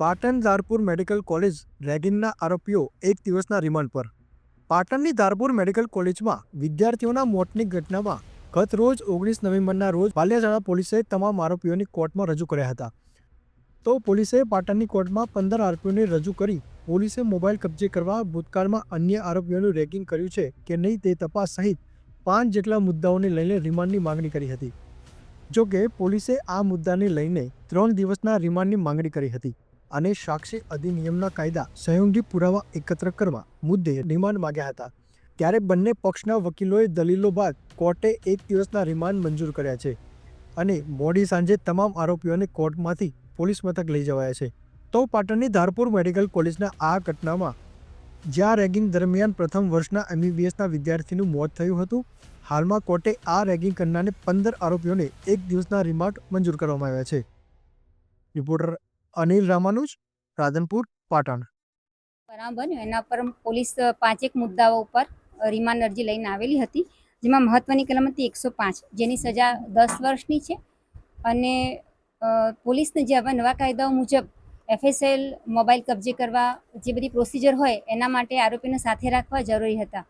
Patan Dharpur medical college રેગિંગના આરોપીઓ એક દિવસના રિમાન્ડ પર. પાટણની ધારપુર મેડિકલ કોલેજમાં વિદ્યાર્થીઓના મોતની ઘટનામાં ગત રોજ ઓગણીસ નવેમ્બરના રોજ પાલિયાજાળા પોલીસે તમામ આરોપીઓની કોર્ટમાં રજૂ કર્યા હતા. તો પોલીસે પાટણની કોર્ટમાં પંદર આરોપીઓને રજૂ કરી પોલીસે મોબાઈલ કબજે કરવા ભૂતકાળમાં અન્ય આરોપીઓનું રેગિંગ કર્યું છે કે નહીં તે તપાસ સહિત પાંચ જેટલા મુદ્દાઓને લઈને રિમાન્ડની માંગણી કરી હતી. જો કે પોલીસે આ મુદ્દાને લઈને ત્રણ દિવસના રિમાન્ડની માંગણી કરી હતી. અને સાક્ષી અધિનિયમના કાયદા સહયોગી પુરાવા એકત્ર કરવા મુદ્દે રિમાન્ડ માંગ્યા હતા. ત્યારે બંને પક્ષના વકીલોએ દલીલો બાદ કોર્ટે એક દિવસના રિમાન્ડ મંજૂર કર્યા છે અને મોડી સાંજે તમામ આરોપીઓને કોર્ટમાંથી પોલીસ મથક લઈ જવાયા છે. તો પાટણની ધારપુર મેડિકલ કોલેજના આ ઘટનામાં જ્યાં રેગિંગ દરમિયાન પ્રથમ વર્ષના એમબીબીએસના વિદ્યાર્થીનું મોત થયું હતું, હાલમાં કોર્ટે આ રેગિંગ કરનારને પંદર આરોપીઓને એક દિવસના રિમાન્ડ મંજૂર કરવામાં આવ્યા છે. રિપોર્ટર અનિલ રામાનુજ, રાધનપુર, પાટણ. બનાવ બન્યો એના પર પોલીસ પાંચેક મુદ્દાઓ ઉપર રિમાન્ડ અરજી લઈને આવેલી હતી, જેમાં મહત્વની કલમ હતી એકસો પાંચ, જેની સજા દસ વર્ષની છે. અને પોલીસને જે હવે નવા કાયદાઓ મુજબ એફએસએલ, મોબાઈલ કબજે કરવા જે બધી પ્રોસિજર હોય, એના માટે આરોપીને સાથે રાખવા જરૂરી હતા.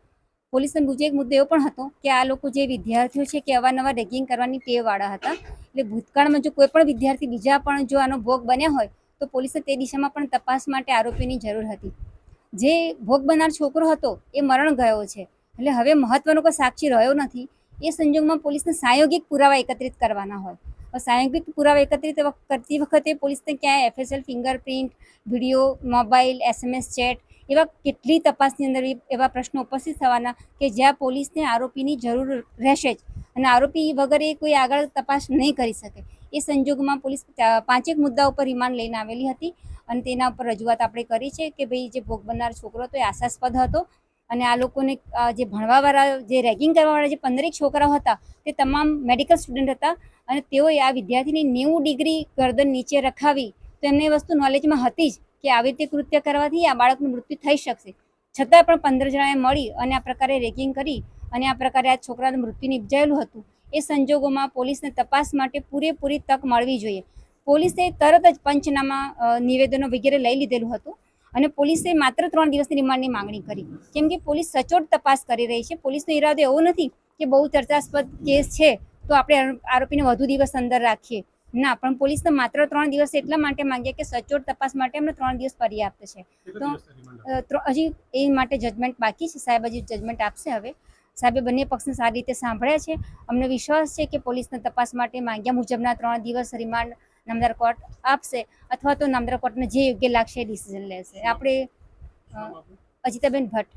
પોલીસનો બીજો એક મુદ્દો એવો પણ હતો કે આ લોકો જે વિદ્યાર્થીઓ છે કે અવારનવાર રેગિંગ કરવાની ટેવવાળા હતા. એટલે ભૂતકાળમાં જો કોઈ પણ વિદ્યાર્થી બીજા પણ જો આનો ભોગ બન્યા હોય, તો પોલીસને તે દિશામાં પણ તપાસ માટે આરોપીની જરૂર હતી. જે ભોગ બનનાર છોકરો હતો, એ મરણ ગયો છે. એટલે હવે મહત્વનો કોઈ સાક્ષી રહ્યો નથી. એ સંજોગમાં પોલીસને સાયોગિક પુરાવા એકત્રિત કરવાના હોય. સાયોગિક પુરાવા એકત્રિત કરતી વખતે પોલીસને ક્યાંય FSL fingerprint, video, mobile SMS chat એવા કેટલી તપાસની અંદર એવા પ્રશ્નો ઉપસ્થિત થવાના કે જ્યાં પોલીસને આરોપીની જરૂર રહેશે જ. અને આરોપી વગર એ કોઈ આગળ તપાસ નહીં કરી શકે. એ સંજોગમાં પોલીસ પાંચેક મુદ્દા ઉપર રિમાન્ડ લઈને આવેલી હતી. અને તેના ઉપર રજૂઆત આપણે કરી છે કે ભાઈ જે ભોગ બનનાર છોકરો હતો એ આશાસ્પદ હતો. અને આ લોકોને જે ભણવાવાળા, જે રેગિંગ કરવાવાળા જે પંદરેક છોકરાઓ હતા, તે તમામ મેડિકલ સ્ટુડન્ટ હતા. અને તેઓએ આ વિદ્યાર્થીની નેવું ડિગ્રી ગરદન નીચે રખાવી. તો એમને વસ્તુ નોલેજમાં હતી જ. કે આવી રીતે કૃત્ય કરવાથી આ બાળકનું મૃત્યુ થઈ શકશે. છતાં પણ પંદર જણાએ મળી અને આ પ્રકારે રેગિંગ કરી અને આ પ્રકારે આ છોકરાનું મૃત્યુ નિપજાયેલું હતું. એ સંજોગોમાં પોલીસને તપાસ માટે પૂરેપૂરી તક મળવી જોઈએ. પોલીસે તરત જ પંચનામા નિવેદનો વગેરે લઈ લીધેલું હતું અને પોલીસે માત્ર ત્રણ દિવસની રિમાન્ડની માંગણી કરી. કેમ કે પોલીસ સચોટ તપાસ કરી રહી છે. પોલીસનો ઈરાદો એવો નથી કે બહુ ચર્ચાસ્પદ કેસ છે તો આપણે આરોપીને વધુ દિવસ અંદર રાખીએ. ના પણ પોલીસને માત્ર ત્રણ દિવસ એટલા માટે માંગ્યા કે સચોટ તપાસ માટે અમને ત્રણ દિવસ પર્યાપ્ત છે. તો ત્રણ- હજી એ માટે જજમેન્ટ બાકી છે. સાહેબ હજી જજમેન્ટ આપશે હવે. સાહેબે બંને પક્ષને સારી રીતે સાંભળ્યા છે. અમને વિશ્વાસ છે કે પોલીસને તપાસ માટે માંગ્યા મુજબના ત્રણ દિવસ રિમાન્ડ નામદાર કોર્ટ આપશે અથવા તો નામદાર કોર્ટને જે યોગ્ય લાગશે એ ડિસિઝન લેશે. આપણે અજિતાબેન અજીતાબેન ભટ્ટ.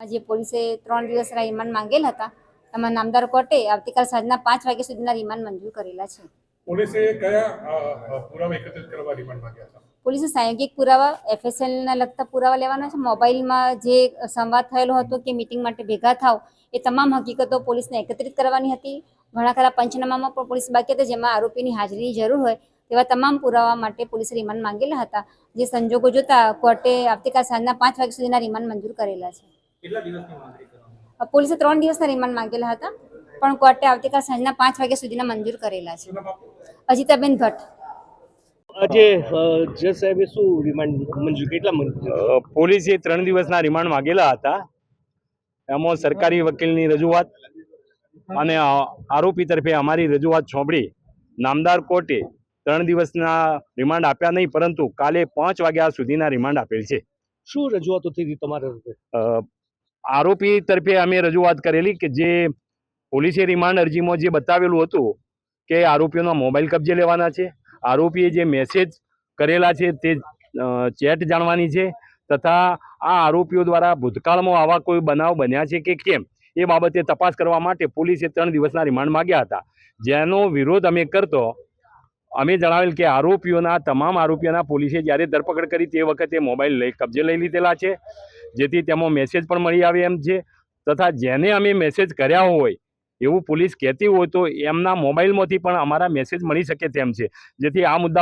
આજે પોલીસે ત્રણ દિવસ રિમાન્ડ માંગેલ હતા. એમાં નામદાર કોર્ટે આવતીકાલ સાંજના પાંચ વાગ્યા સુધીના રિમાન્ડ મંજૂર કરેલા છે. પોલીસે કયા પુરાવા એકત્રિત કરવા રિમાન્ડ માંગ્યા હતા? પોલીસે સાયોગિક પુરાવા એફએસએલના લગતા પુરાવા લેવાના છે. મોબાઈલમાં જે સંવાદ થયેલો હતો કે મિટિંગ માટે ભેગા થાવ એ તમામ હકીકતો પોલીસને એકત્રિત કરવાની હતી. ઘણા ખરા પંચનામામાં પણ પોલીસ બાકી હતા જેમાં આરોપીની હાજરીની જરૂર હોય તેવા તમામ પુરાવા માટે પોલીસે રિમાન્ડ માંગેલા હતા. જે સંજોગો જોતા કોર્ટે આવતીકાલ સાંજના પાંચ વાગ્યા સુધીના રિમાન્ડ મંજૂર કરેલા છે? પોલીસે ત્રણ દિવસના રિમાન્ડ માંગેલા હતા પણ કોર્ટે આવતીકાલ સાંજના પાંચ વાગ્યા સુધીના મંજૂર કરેલા છે. અજીતાબેન ભટ્ટ. આજે જજ સાહેબે શું રિમાન્ડ મંજૂર કેટલા પોલીસે ત્રણ દિવસના રિમાન્ડ માંગેલા હતા. એમાં સરકારી વકીલની રજૂઆત અને આરોપી તરફે અમારી રજૂઆત સોંપડી નામદાર કોર્ટે ત્રણ દિવસના રિમાન્ડ આપ્યા નહીં પરંતુ કાલે પાંચ વાગ્યા સુધીના રિમાન્ડ આપેલ છે. શું રજૂઆતો થઈ હતી તમારા અ, આરોપી તરફે અમે રજૂઆત કરેલી કે જે પોલીસે રિમાન્ડ અરજીમાં જે બતાવેલું હતું કે આરોપીઓના મોબાઈલ કબજે લેવાના છે, આરોપીએ જે મેસેજ કરેલા છે તે ચેટ જાણવાની છે તથા આ આરોપીઓ દ્વારા ભૂતકાળમાં આવા કોઈ બનાવ બન્યા છે કે કેમ એ બાબતે તપાસ કરવા માટે પોલીસે ત્રણ દિવસના રિમાન્ડ માગ્યા હતા. જેનો વિરોધ અમે કરતો, અમે જણાવેલ કે આરોપીઓના, તમામ આરોપીઓના પોલીસે જ્યારે ધરપકડ કરી તે વખતે મોબાઈલ લઈ, કબજે લઈ લીધેલા છે. જેથી તેમાં મેસેજ પણ મળી આવે એમ છે. તથા જેને અમે મેસેજ કર્યા હોય, એવું પોલીસ કહેતી હોય તો એમના મોબાઈલમાંથી પણ અમારા મેસેજ મળી શકે તેમ છે. જેથી આ મુદ્દા